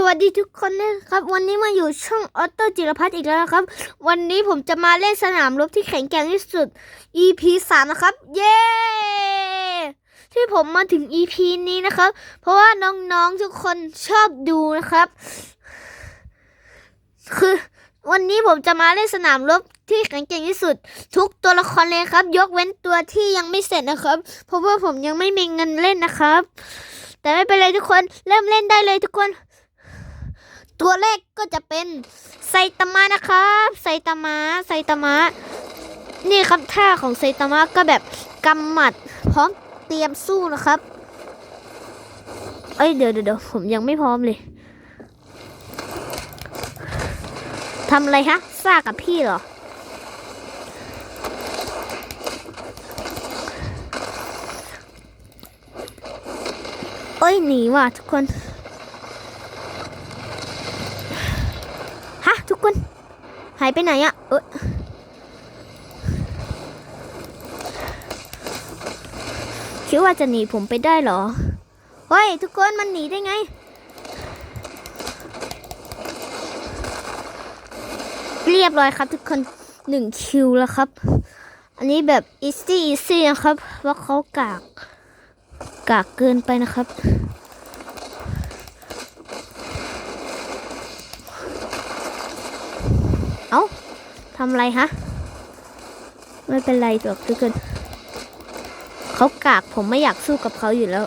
สวัสดีทุกคนนะครับ วันนี้มาอยู่ช่องออโต้จิรพัฒน์อีกแล้วนะครับ วันนี้ผมจะมาเล่นสนามรบที่แข็งแกร่งที่สุด EP สามนะครับ เย้ ที่ผมมาถึง EP นี้นะครับ เพราะว่าน้องๆทุกคนชอบดูนะครับ คือวันนี้ผมจะมาเล่นสนามรบที่แข็งแกร่งที่สุด ทุกตัวละครเลยครับ ยกเว้นตัวที่ยังไม่เสร็จนะครับ เพราะว่าผมยังไม่มีเงินเล่นนะครับ แต่ไม่เป็นไรทุกคนเริ่มเล่นได้เลยทุกคน ตัวแรกก็จะเป็นไซตามะนะครับไซตามะไซตามะ นี่ครับท่าของไซตามะก็แบบกำหมัดพร้อมเตรียมสู้นะครับ เอ้ยเดี๋ยวเดี๋ยวเดี๋ยวผมยังไม่พร้อมเลยทำอะไรฮะซ่ากับพี่เหรอเอ้ยหนีว่ะทุกคน ฮะ ทุกคน หายไปไหนอะเอยคิดว่าจะหนีผมไปได้เหรอ เฮ้ย ทุกคนมันหนีได้ไง เรียบร้อยครับทุกคนหนึ่งคิวแล้วครับ อันนี้แบบ easy easy นะครับ ว่าเขากาก กากเกินไปนะครับ เอ้า ทำอะไรฮะ ไม่เป็นไรหรอกทุกคนเขากากผมไม่อยากสู้กับเขาอยู่แล้ว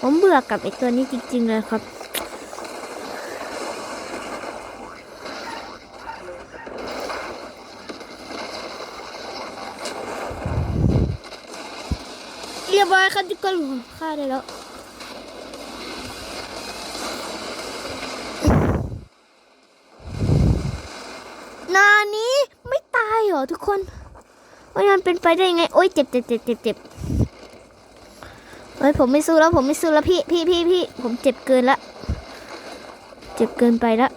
ผมเบื่อกับไอ้ตัวนี้จริง ๆ เลยครับ เรียบร้อยครับทุกคนฆ่าได้แล้ว นานี้ไม่ตายเหรอ ทุกคนว่ามันเป็นไปได้ยังไง โอ๊ยเจ็บเจ็บเจ็บเจ็บเจ็บเฮ้ยผมไม่สู้แล้วผมไม่สู้แล้วพี่พี่พี่พี่ผมเจ็บเกินละเจ็บเกินไปละ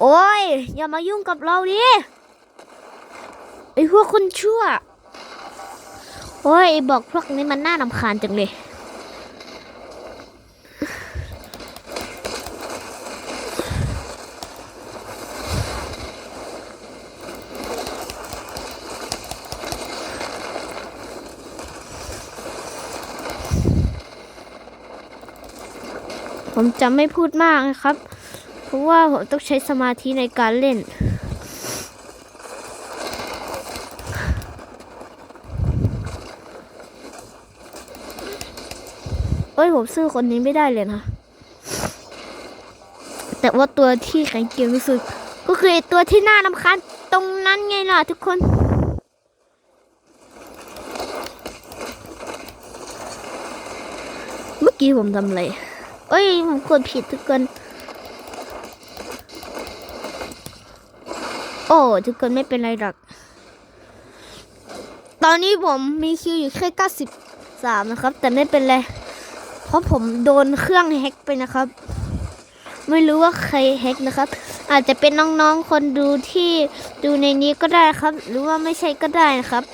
โอ้ยอย่ามายุ่งกับเราดิไอ้พวกคนชั่ว โอ้ยไอ้บอกพวกนี้มันน่าลำคาญจังเลย จะไม่พูดมากนะครับ เพราะว่าผมต้องใช้สมาธิในการเล่น เอ้ยผมซื้อคนนี้ไม่ได้เลยนะ แต่ว่าตัวที่แข็งเกียงที่สุด ก็คือตัวที่น่ารำคาญตรงนั้นไงล่ะทุกคนเมื่อกี้ผมทำอะไร เอ้ยผมกดผิดทุกคน โอ้ทุกคนไม่เป็นไรหรอก ตอนนี้ผมมีคิวอยู่แค่93นะครับ แต่ไม่เป็นไร เพราะผมโดนเครื่องแฮ็กไปนะครับ ไม่รู้ว่าใครแฮ็กนะครับ อาจจะเป็นน้องๆคนดูที่ดูในนี้ก็ได้ครับ หรือว่าไม่ใช่ก็ได้นะครับ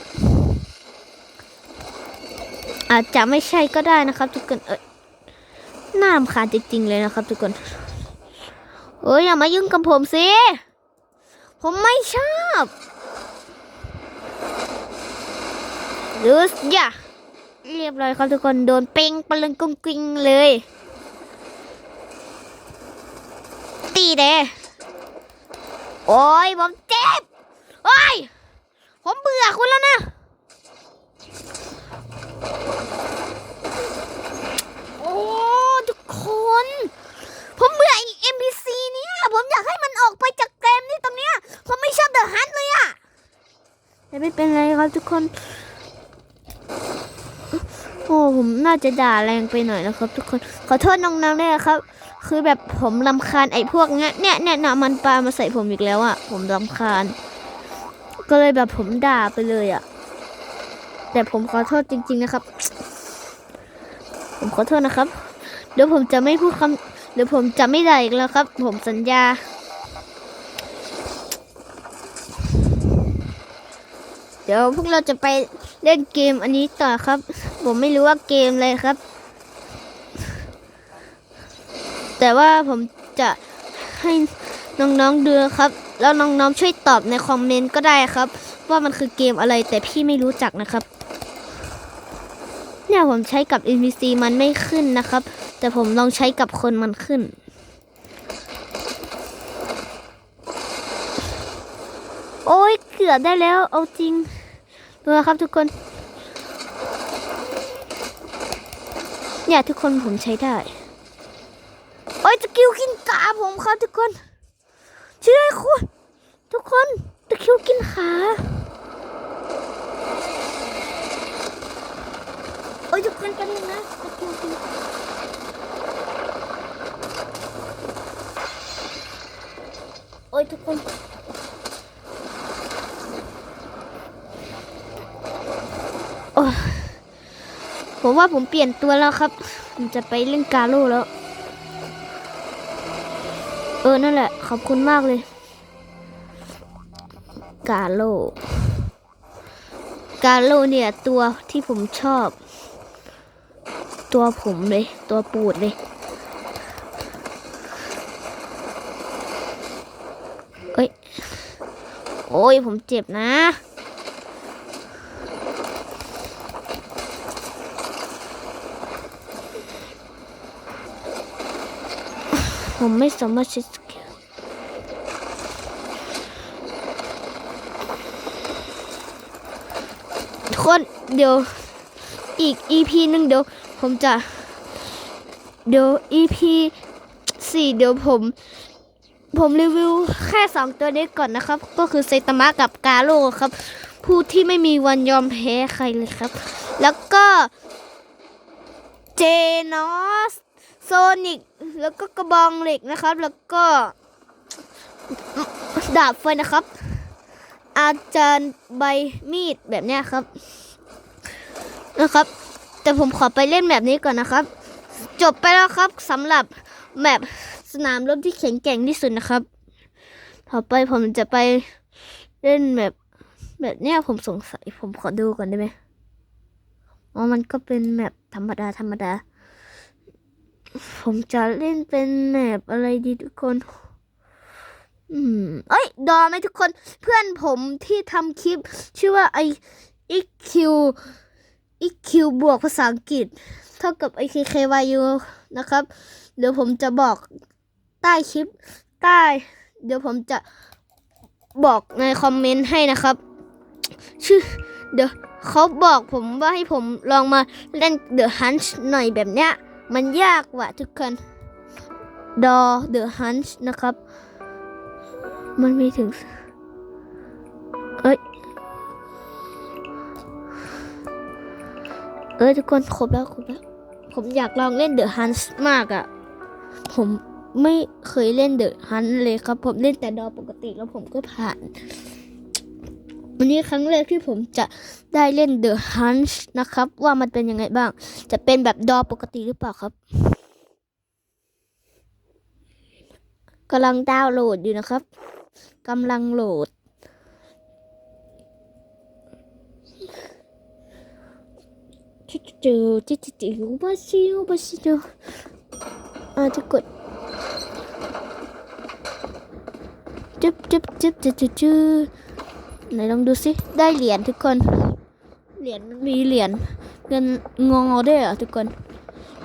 อาจจะไม่ใช่ก็ได้นะครับ ทุกคนเอ้ย น่ารำคาญจริงๆเลยนะครับ ทุกคนเอ้ยอย่ามายุ่งกับผมสิ ผมไม่ชอบดูสย่าเรียบร้อยครับทุกคนโดนเป่งปะลึงกุ้งกิ้งเลย ตีเดโอ้ยผมเจ็บ โอ้ย ผมเบื่อคุณแล้วนะ ทุกคน ผมเบื่อไอ้ NPC เนี่ย ผมอยากให้มันออกไปจากเกมนี่ตรงเนี้ย ผมไม่ชอบเดอะฮันเลยอะแต่ไม่เป็นไรครับทุกคน โอ้ผมน่าจะด่าแรงไปหน่อยนะครับ ทุกคน ขอโทษน้องๆด้วยนะครับ คือแบบผมลำคาญไอ้พวกเนี้ยเนี่ยเนี่ยนะมันปลามาใส่ผมอีกแล้วอะผมลำคาญ ก็เลยแบบผมด่าไปเลยอะแต่ผมขอโทษจริง ๆ นะครับ ผมขอโทษนะครับ เดี๋ยวผมจะไม่พูดคำเดี๋ยวผมจะไม่ด่าอีกแล้วครับ ผมสัญญา เดี๋ยวพวกเราจะไปเล่นเกมอันนี้ต่อครับ ผมไม่รู้ว่าเกมอะไรครับ แต่ว่าผมจะให้น้องๆดูครับ แล้วน้องๆช่วยตอบในคอมเมนต์ก็ได้ครับ ว่ามันคือเกมอะไรแต่พี่ไม่รู้จักนะครับ เนี่ยผมใช้กับ NPC มันไม่ขึ้นนะครับ แต่ผมลองใช้กับคนมันขึ้น โอ้ยเกือบได้แล้ว เอาจริงดูนะครับทุกคน เนี่ยทุกคนผมใช้ได้ โอ้ยตะคิวกินตาผมครับทุกคนช่วยคุณ ทุกคนตะคิวกินขา อ้ยทุกคนกันงนะตะคิวกินโอ้ยทุกคนโอ้ผมว่าผมเปลี่ยนตัวแล้วครับ ผมจะไปเล่นกาโร่แล้ว เออ นั่นแหละ ขอบคุณมากเลย กาโลกาโลเนี่ยตัวที่ผมชอบ ตัวผมเลย ตัวปูดเลย เอ้ย โอ้ย ผมเจ็บนะ ผมไม่สามารถใช้สกิลทุกคนเดี๋ยว อีก EP หนึ่งเดี๋ยวผมจะ เดี๋ยว EP สี่เดี๋ยวผม ผมรีวิวแค่สองตัวนี้ก่อนนะครับ ก็คือเซตามะกับกาโร่ครับ ผู้ที่ไม่มีวันยอมแพ้ใครเลยครับ แล้วก็เจนอสโซนิกแล้วก็กระบองเหล็กนะครับ แล้วก็ดาบไฟนะครับ อาจารย์ใบมีดแบบนี้ครับ นะครับ แต่ผมขอไปเล่นแบบนี้ก่อนนะครับ จบไปแล้วครับสำหรับแมปสนามรบที่แข็งแกร่งที่สุดนะครับ ต่อไปผมจะไปเล่นแบบแบบเนี้ยผมสงสัยผมขอดูก่อนได้ไหมอ๋อมันก็เป็นแมปธรรมดาธรรมดา ผมจะเล่นเป็นแมปอะไรดีทุกคน อืม เอ้ย ดอไหมทุกคน เพื่อนผมที่ทำคลิป ชื่อว่าไออี คิวอีคิวบวกภาษาอังกฤษ เท่ากับ IKKYU นะครับ เดี๋ยวผมจะบอกใต้คลิป ใต้ เดี๋ยวผมจะบอกในคอมเมนต์ให้นะครับ ชื่อ เดี๋ยวเขาบอกผมว่าให้ผมลองมาเล่น The Hunt หน่อยแบบเนี้ย มันยากว่ะทุกคนดอ The Hunt นะครับ มันไมีถึง อ้ยทุกคนครบแล้วครบแล้ว ผมอยากลองเล่น The Hunt มากอะ่ะ ผมไม่เคยเล่น The Hunt เลยครับ ผมเล่นแต่ดอปกติแล้วผมก็ผ่านวันนี้ครั้งแรกที่ผมจะได้เล่น The Hunt นะครับ ว่ามันเป็นยังไงบ้าง จะเป็นแบบดอปกติหรือเปล่าครับกำลังดาวน์โหลดอยู่นะครับกำลังโหลด จุดจุดจุดจุดจุดบาชิวบาชิวอ่าจะกดจุ๊บจุ๊บจุ๊บจุ๊บจุ๊บจุ๊บไหนลองดูสิได้เหรียญทุกคน เหรียญมันมีเหรียญเงินงอได้เหรอทุกคน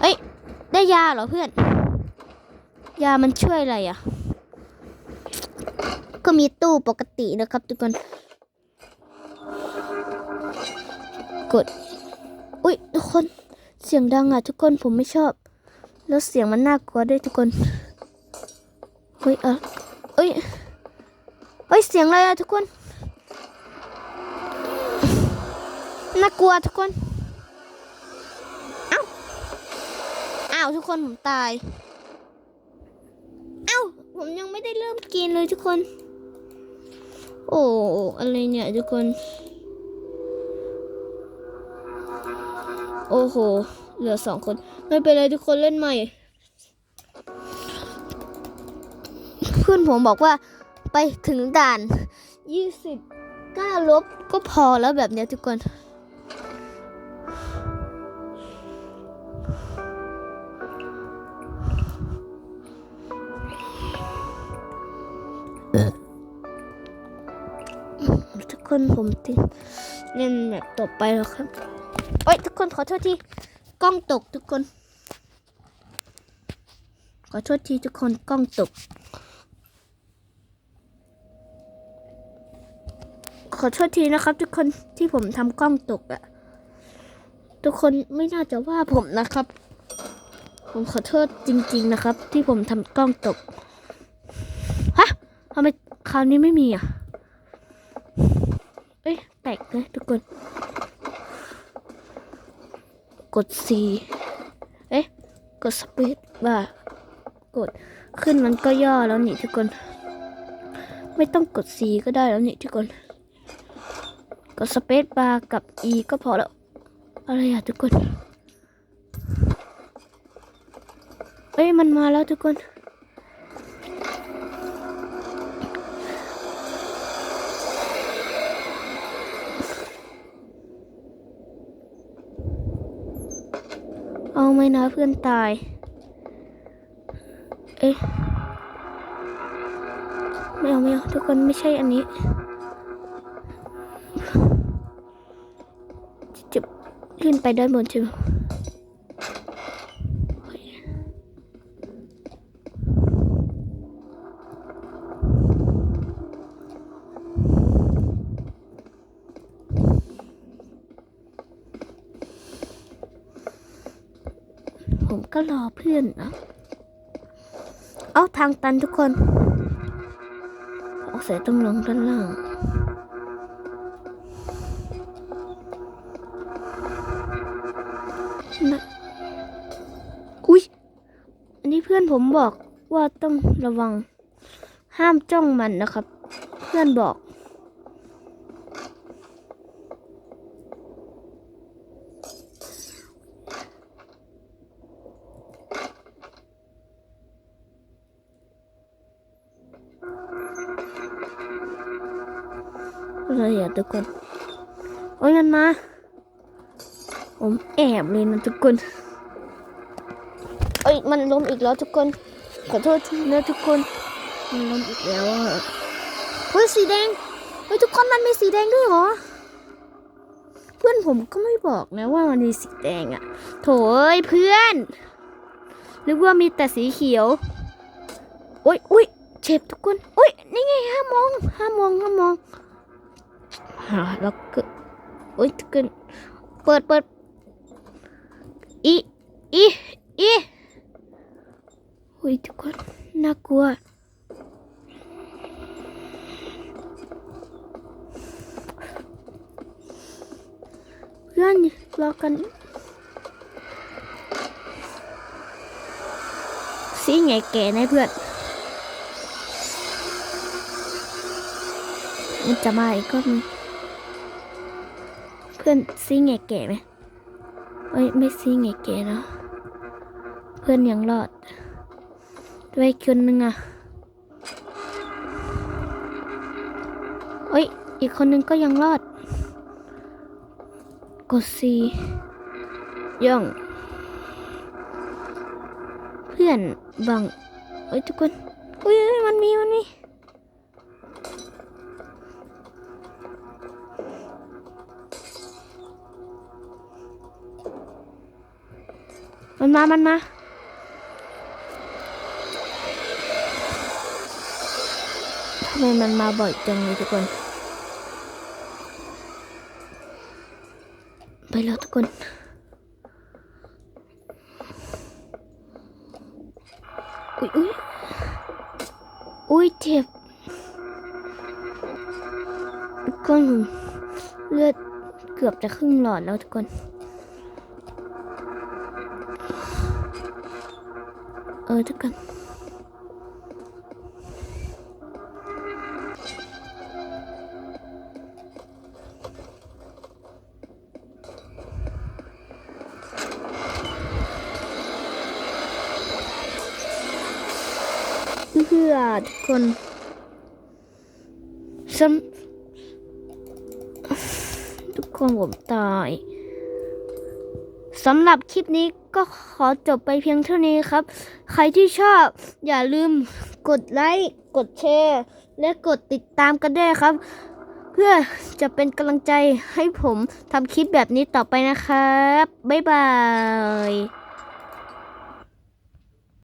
เอ้ยได้ยาเหรอเพื่อน ยามันช่วยอะไรอะ ก็มีตู้ปกตินะครับทุกคน กด คนเสียงดังอะทุกคนผมไม่ชอบ แล้วเสียงมันน่ากลัวด้วยทุกคนเฮ้ยเอะเอ้ยเฮ้ยเสียงอะไรอะทุกคนน่ากลัวทุกคนเอ้าอ้าวทุกคนผมตายเอ้าผมยังไม่ได้เริ่มกินเลยทุกคน โอ้อะไรเนี่ยทุกคน โอ้โห เหลือสองคน ไม่เป็นไรทุกคนเล่นใหม่ เพื่อนผมบอกว่าไปถึงด่านยี่สิบก้าลบก็พอแล้วแบบเนี้ยทุกคน ทุกคนผมติดเล่นแบบต่อไปแล้วครับ โอ้ยทุกคนขอโทษทีกล้องตกทุกคน ขอโทษทีทุกคนกล้องตก ขอโทษทีนะครับ ทุกคนที่ผมทำกล้องตกอะทุกคนไม่น่าจะว่าผมนะครับ ผมขอโทษจริง ๆนะครับ ที่ผมทำกล้องตกฮะทำไมคราวนี้ไม่มีอะเอ้ยแปลกเลยทุกคน กด C เอ๊ะ กดสปีดบ่ากดขึ้นมันก็ย่อแล้วนี่ทุกคน ไม่ต้องกด C ก็ได้แล้วนี่ทุกคน กดสเปซบาร์กับ E ก็พอแล้ว อะไรอะทุกคน เอ้ยมันมาแล้วทุกคน ไหมนะเพื่อนตาย เอ๊ะไม่เอาไม่เอาทุกคนไม่ใช่อันนี้จะขึ้นไปด้านบนใช่ไหม เพื่อนนะเอาทางตันทุกคนเอาเสียต้องลงด้านล่างนะอุ๊ย อันนี้เพื่อนผมบอกว่าต้องระวังห้ามจ้องมันนะครับ เพื่อนบอก ทุกคน โอ้ยมันมา ผมแอบเลยนะทุกคนเอ้ยมันล้มอีกแล้วทุกคน ขอโทษทีนะทุกคน มันล้มอีกแล้วอะเฮ้ยสีแดงเฮ้ยทุกคนมันมีสีแดงด้วยเหรอ เพื่อนผมก็ไม่บอกนะว่ามันมีสีแดงอะ โถเอ้ยเพื่อนนึกว่ามีแต่สีเขียวโอ้ยอุ้ยเจ็บทุกคนอุ้ยนี่ไงห้ามองห้ามองห้ามอง หาแล้วก็โอ้ยทุกคนเปิดเปิดอีอีอีโอ้ยทุกคนน่ากลัวเพื่อนรอกันสีไงแก่นะเพื่อนมันจะมาอีกก็มี พื่อนซีไงแก่ไหมเอ้ยไม่ซีไงแกเนาะเพื่อนยังรอดด้วยคนนึงอะเอ้ย อีกคนนึงก็ยังรอด กดซีย่อง เพื่อนบังเอ้ยทุกคนอุ้ยมันมีมันมี มันมา มันมา ทำไมมันมาบ่อยจังเลยทุกคน ไปแล้วทุกคนอุ้ยอุ้ยอุ้ยเจ็บทุกคนเลือดเกือบจะครึ่งหลอดแล้วทุกคน ทุกคนเพื่อทุกคนซ้ำทุกคนผมตาย สำหรับคลิปนี้ก็ขอจบไปเพียงเท่านี้ครับ ใครที่ชอบอย่าลืมกดไลค์ กดแชร์ และกดติดตามกันด้วยครับ เพื่อจะเป็นกำลังใจให้ผมทำคลิปแบบนี้ต่อไปนะครับ บ๊ายบาย